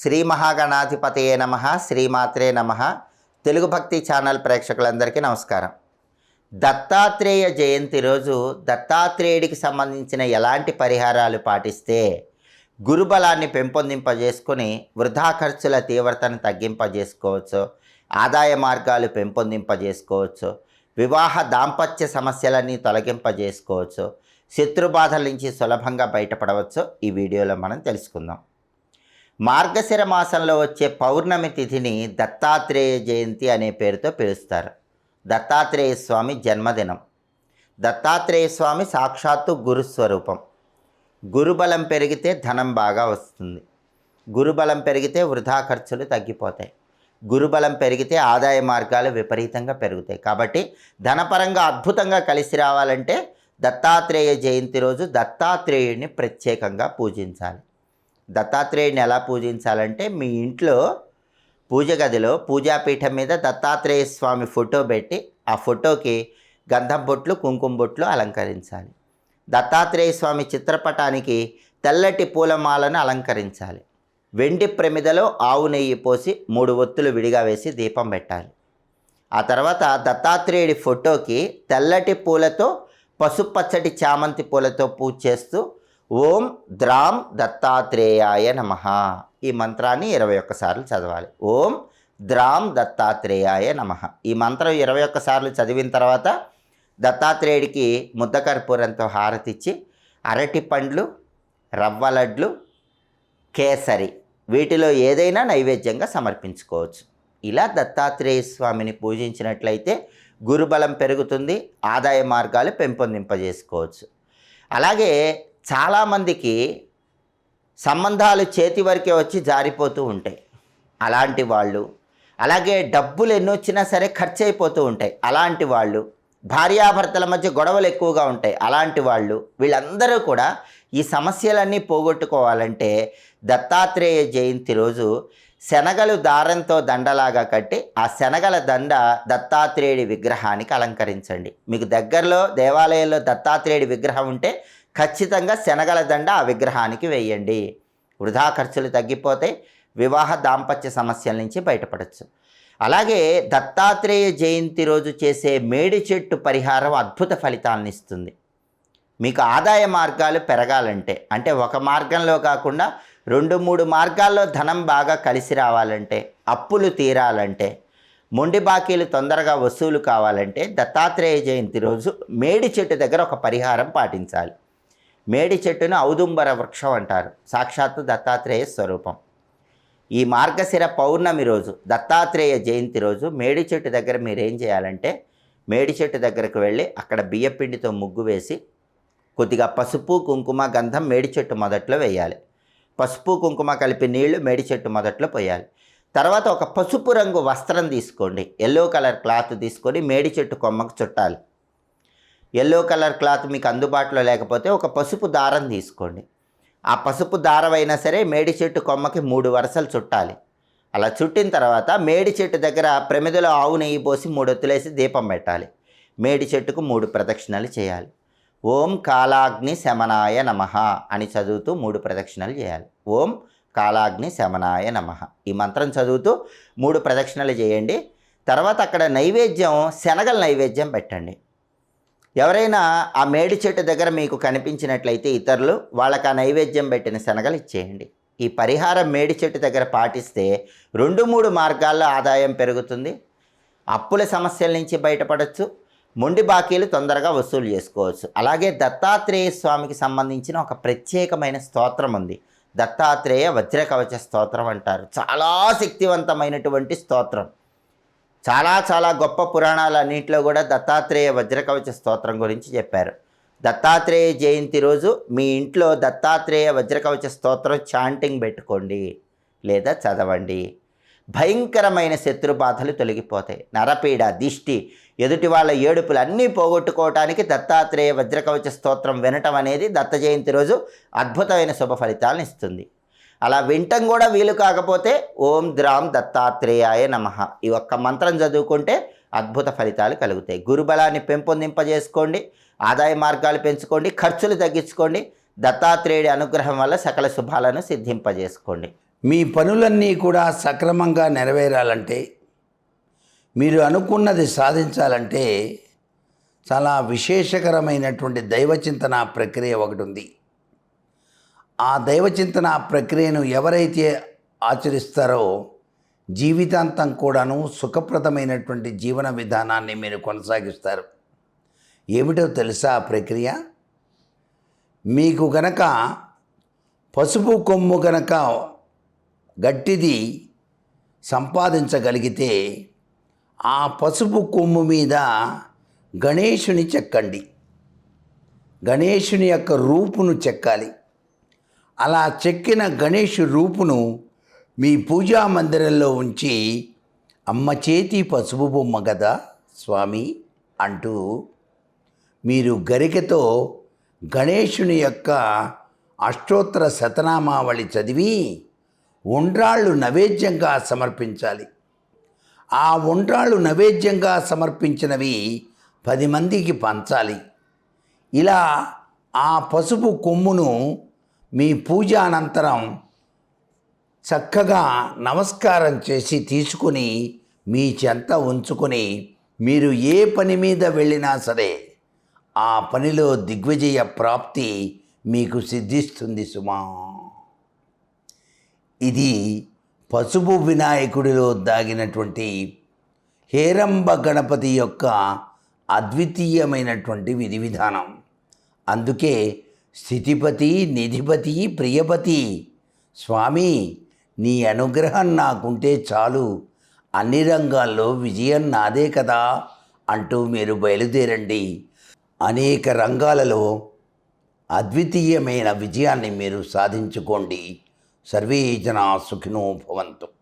శ్రీ మహాగణాధిపతయే నమ శ్రీమాత్రే నమ. తెలుగు భక్తి ఛానల్ ప్రేక్షకులందరికీ నమస్కారం. దత్తాత్రేయ జయంతి రోజు దత్తాత్రేయుడికి సంబంధించిన ఎలాంటి పరిహారాలు పాటిస్తే గురుబలాన్ని పెంపొందింపజేసుకుని వృధా ఖర్చుల తీవ్రతను తగ్గింపజేసుకోవచ్చు ఆదాయ మార్గాలు పెంపొందింపజేసుకోవచ్చు వివాహ దాంపత్య సమస్యలన్నీ తొలగింపజేసుకోవచ్చు శత్రుబాధల నుంచి సులభంగా బయటపడవచ్చు. ఈ వీడియోలో మనం తెలుసుకుందాం. మార్గశిర మాసంలో వచ్చే పౌర్ణమి తిథిని దత్తాత్రేయ జయంతి అనే పేరుతో పిలుస్తారు. దత్తాత్రేయ స్వామి జన్మదినం. దత్తాత్రేయ స్వామి సాక్షాత్తు గురుస్వరూపం గురుబలం పెరిగితే ధనం బాగా వస్తుంది. గురుబలం పెరిగితే వృధా ఖర్చులు తగ్గిపోతాయి. గురుబలం పెరిగితే ఆదాయ మార్గాలు విపరీతంగా పెరుగుతాయి. కాబట్టి ధనపరంగా అద్భుతంగా కలిసి రావాలంటే దత్తాత్రేయ జయంతి రోజు దత్తాత్రేయుడిని ప్రత్యేకంగా పూజించాలి. దత్తాత్రేయుని ఎలా పూజించాలంటే మీ ఇంట్లో పూజ గదిలో పూజాపీఠం మీద దత్తాత్రేయ స్వామి ఫోటో పెట్టి ఆ ఫోటోకి గంధం బొట్లు కుంకుమ బొట్లు అలంకరించాలి. దత్తాత్రేయ స్వామి చిత్రపటానికి తెల్లటి పూలమాలను అలంకరించాలి. వెండి ప్రమిదలో ఆవు నెయ్యి పోసి మూడు ఒత్తులు విడిగా వేసి దీపం పెట్టాలి. ఆ తర్వాత దత్తాత్రేయుడి ఫోటోకి తెల్లటి పూలతో పసుపచ్చటి చామంతి పూలతో పూజ చేస్తూ ఓం ద్రాం దత్తాత్రేయాయ నమ. ఈ మంత్రాన్ని ఇరవై ఒక్కసార్లు చదవాలి. ఓం ద్రాం దత్తాత్రేయాయ నమ. ఈ మంత్రం ఇరవై ఒక్కసార్లు చదివిన తర్వాత దత్తాత్రేయుడికి ముద్ద కర్పూరంతో హారతిచ్చి అరటి పండ్లు రవ్వ లడ్లు కేసరి వీటిలో ఏదైనా నైవేద్యంగా సమర్పించుకోవచ్చు. ఇలా దత్తాత్రేయ స్వామిని పూజించినట్లయితే గురుబలం పెరుగుతుంది ఆదాయ మార్గాలు పెంపొందింపజేసుకోవచ్చు. అలాగే చాలామందికి సంబంధాలు చేతి వరకే వచ్చి జారిపోతూ ఉంటాయి. అలాంటి వాళ్ళు అలాగే డబ్బులు ఎన్నొచ్చినా సరే ఖర్చు అయిపోతూ ఉంటాయి. అలాంటి వాళ్ళు భార్యాభర్తల మధ్య గొడవలు ఎక్కువగా ఉంటాయి. అలాంటి వాళ్ళు వీళ్ళందరూ కూడా ఈ సమస్యలన్నీ పోగొట్టుకోవాలంటే దత్తాత్రేయ జయంతి రోజు శనగలు దారంతో దండలాగా కట్టి ఆ శనగల దండ దత్తాత్రేయుడి విగ్రహానికి అలంకరించండి. మీకు దగ్గరలో దేవాలయంలో దత్తాత్రేయుడి విగ్రహం ఉంటే ఖచ్చితంగా శనగల దండ ఆ విగ్రహానికి వేయండి. వృధా ఖర్చులు తగ్గిపోతే వివాహ దాంపత్య సమస్యల నుంచి బయటపడచ్చు. అలాగే దత్తాత్రేయ జయంతి రోజు చేసే మేడి చెట్టు పరిహారం అద్భుత ఫలితాలను ఇస్తుంది. మీకు ఆదాయ మార్గాలు పెరగాలంటే అంటే ఒక మార్గంలో కాకుండా రెండు మూడు మార్గాల్లో ధనం బాగా కలిసి రావాలంటే అప్పులు తీరాలంటే మొండి బాకీలు తొందరగా వసూలు కావాలంటే దత్తాత్రేయ జయంతి రోజు మేడి చెట్టు దగ్గర ఒక పరిహారం పాటించాలి. మేడి చెట్టును ఔదుంబర వృక్షం అంటారు. సాక్షాత్తు దత్తాత్రేయ స్వరూపం. ఈ మార్గశిర పౌర్ణమి రోజు దత్తాత్రేయ జయంతి రోజు మేడి చెట్టు దగ్గర మీరు ఏం చేయాలంటే మేడి చెట్టు దగ్గరకు వెళ్ళి అక్కడ బియ్యపిండితో ముగ్గు వేసి కొద్దిగా పసుపు కుంకుమ గంధం మేడి చెట్టు మొదట్లో వేయాలి. పసుపు కుంకుమ కలిపి నీళ్ళు మేడి చెట్టు మొదట్లో పోయాలి. తర్వాత ఒక పసుపు రంగు వస్త్రం తీసుకోండి. ఎల్లో కలర్ క్లాత్ తీసుకొని మేడి చెట్టు కొమ్మకు చుట్టాలి. ఎల్లో కలర్ క్లాత్ మీకు అందుబాటులో లేకపోతే ఒక పసుపు దారం తీసుకోండి. ఆ పసుపు దారమైనా సరే మేడి చెట్టు కొమ్మకి మూడు వరుసలు చుట్టాలి. అలా చుట్టిన తర్వాత మేడి చెట్టు దగ్గర ప్రమిదలో ఆవు నెయ్యి పోసి మూడొత్తులేసి దీపం పెట్టాలి. మేడి చెట్టుకు మూడు ప్రదక్షిణలు చేయాలి. ఓం కాలాగ్ని శమనాయ నమ అని చదువుతూ మూడు ప్రదక్షిణలు చేయాలి. ఓం కాలాగ్ని శమనాయ నమ ఈ మంత్రం చదువుతూ మూడు ప్రదక్షిణలు చేయండి. తర్వాత అక్కడ నైవేద్యం శనగల నైవేద్యం పెట్టండి. ఎవరైనా ఆ మేడి చెట్టు దగ్గర మీకు కనిపించినట్లయితే ఇతరులు వాళ్ళకి ఆ నైవేద్యం పెట్టిన శనగలు ఇచ్చేయండి. ఈ పరిహారం మేడి చెట్టు దగ్గర పాటిస్తే రెండు మూడు మార్గాల్లో ఆదాయం పెరుగుతుంది. అప్పుల సమస్యల నుంచి బయటపడవచ్చు మొండి బాకీలు తొందరగా వసూలు చేసుకోవచ్చు. అలాగే దత్తాత్రేయ స్వామికి సంబంధించిన ఒక ప్రత్యేకమైన స్తోత్రం ఉంది. దత్తాత్రేయ వజ్రకవచ స్తోత్రం అంటారు. చాలా శక్తివంతమైనటువంటి స్తోత్రం. చాలా చాలా గొప్ప పురాణాలన్నింటిలో కూడా దత్తాత్రేయ వజ్రకవచ స్తోత్రం గురించి చెప్పారు. దత్తాత్రేయ జయంతి రోజు మీ ఇంట్లో దత్తాత్రేయ వజ్రకవచ స్తోత్రం చాంటింగ్ పెట్టుకోండి లేదా చదవండి. భయంకరమైన శత్రు బాధలు తొలగిపోతాయి. నరపీడ దిష్టి ఎదుటి వాళ్ళ ఏడుపులు అన్నీ పోగొట్టుకోవటానికి దత్తాత్రేయ వజ్రకవచ స్తోత్రం వినటం అనేది దత్త జయంతి రోజు అద్భుతమైన శుభ ఫలితాలను ఇస్తుంది. అలా వింటం కూడా వీలు కాకపోతే ఓం ద్రాం దత్తాత్రేయాయ నమ. ఈ ఒక్క మంత్రం చదువుకుంటే అద్భుత ఫలితాలు కలుగుతాయి. గురుబలాన్ని పెంపొందింపజేసుకోండి ఆదాయ మార్గాలు పెంచుకోండి ఖర్చులు తగ్గించుకోండి దత్తాత్రేయుడి అనుగ్రహం వల్ల సకల శుభాలను సిద్ధింపజేసుకోండి. మీ పనులన్నీ కూడా సక్రమంగా నెరవేరాలంటే మీరు అనుకున్నది సాధించాలంటే చాలా విశేషకరమైనటువంటి దైవచింతన ప్రక్రియ ఒకటి ఉంది. ఆ దైవచింతన ప్రక్రియను ఎవరైతే ఆచరిస్తారో జీవితాంతం కూడాను సుఖప్రదమైనటువంటి జీవన విధానాన్ని మీరు కొనసాగిస్తారు. ఏమిటో తెలుసా ఆ ప్రక్రియ? మీకు గనక పసుపు కొమ్ము గనక గట్టిది సంపాదించగలిగితే ఆ పసుపు కొమ్ము మీద గణేషుని చెక్కండి. గణేషుని యొక్క రూపును చెక్కాలి. అలా చెక్కిన గణేష్ రూపును మీ పూజా మందిరంలో ఉంచి అమ్మ చేతి పసుపు బొమ్మ కదా స్వామి అంటూ మీరు గరికతో గణేషుని యొక్క అష్టోత్తర శతనామావళి చదివి ఉండ్రాళ్ళు నైవేద్యంగా సమర్పించాలి. ఆ ఉండ్రాళ్ళు నైవేద్యంగా సమర్పించినవి పది మందికి పంచాలి. ఇలా ఆ పసుపు కొమ్మును మీ పూజ అనంతరం చక్కగా నమస్కారం చేసి తీసుకుని మీ చెంత ఉంచుకొని మీరు ఏ పని మీద వెళ్ళినా సరే ఆ పనిలో దిగ్విజయ ప్రాప్తి మీకు సిద్ధిస్తుంది సుమా. ఇది పసుపు వినాయకుడిలో దాగినటువంటి హేరంబ గణపతి యొక్క అద్వితీయమైనటువంటి విధి విధానం. అందుకే స్థితిపతి నిధిపతి ప్రియపతి. స్వామి నీ అనుగ్రహం నాకుంటే చాలు. అన్ని రంగాల్లో విజయం నాదే కదా అంటూ మీరు బయలుదేరండి. అనేక రంగాలలో అద్వితీయమైన విజయాన్ని మీరు సాధించుకోండి. సర్వే జనా సుఖినో భవంతు.